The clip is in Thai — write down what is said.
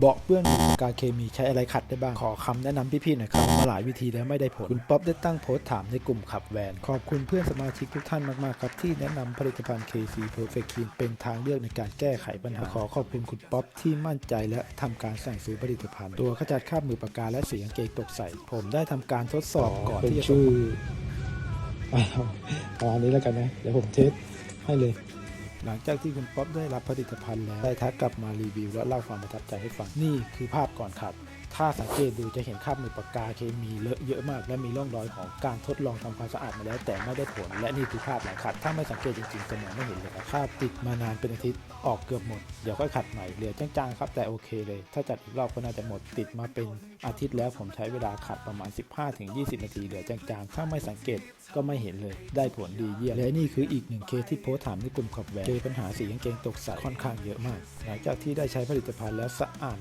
เบาเปื้อนมีปากาเคมีใช้อะไรขัดได้บ้าง ขอคำแนะนำพี่ๆหน่อยครับมาหลายวิธีแล้วไม่ได้ผล คุณป๊อปได้ตั้งโพสต์ถามในกลุ่มขับแวน ขอบคุณเพื่อนสมาชิกทุกท่านมากๆครับ ที่แนะนำผลิตภัณฑ์ KC Perfect Clean เป็นทางเลือกในการแก้ไขปัญหา ขอขอบคุณคุณป๊อปที่มั่นใจและทำการสั่งซื้อผลิตภัณฑ์ ตัวขจัดคราบมือปากกาและสีกางเกงตกใส่ ผมได้ทำการทดสอบก่อนที่จะส่งอ้าวประมาณนี้แล้วกันนะเดี๋ยวผมเทสให้เลย หลังจากที่คุณป๊อปได้รับผลิตภัณฑ์แล้วได้ทักกลับมารีวิวและเล่าความประทับใจให้ฟังนี่คือภาพก่อนขัดถ้าสังเกตดูจะเห็นคราบมือปากกาเคมีเลอะเยอะมาก และมีร่องรอยของการทดลองทำความสะอาดมาแล้วแต่ไม่ได้ผล และนี่คือภาพหลังขัด ถ้าไม่สังเกตจริงๆจะมองไม่เห็นเลยครับคราบติดมานานเป็นอาทิตย์ออกเกือบหมด เดี๋ยวค่อยขัดใหม่เหลือจางๆครับแต่โอเคเลย ถ้าจัดอีกรอบก็น่าจะหมดติดมาเป็นอาทิตย์แล้วผมใช้เวลาขัดประมาณ 15-20 นาทีเหลือจางๆ ถ้าไม่สังเกตก็ไม่เห็นเลย ได้ผลดีเยี่ยมและนี่คืออีกหนึ่งเคสที่โพสถามในกลุ่มขับแวนเจอปัญหาสีกางเกงตกใส่ค่อนข้างเยอะมาก หลังจากที่ได้ใช้ผลิตภัณฑ์แล้วสะอาด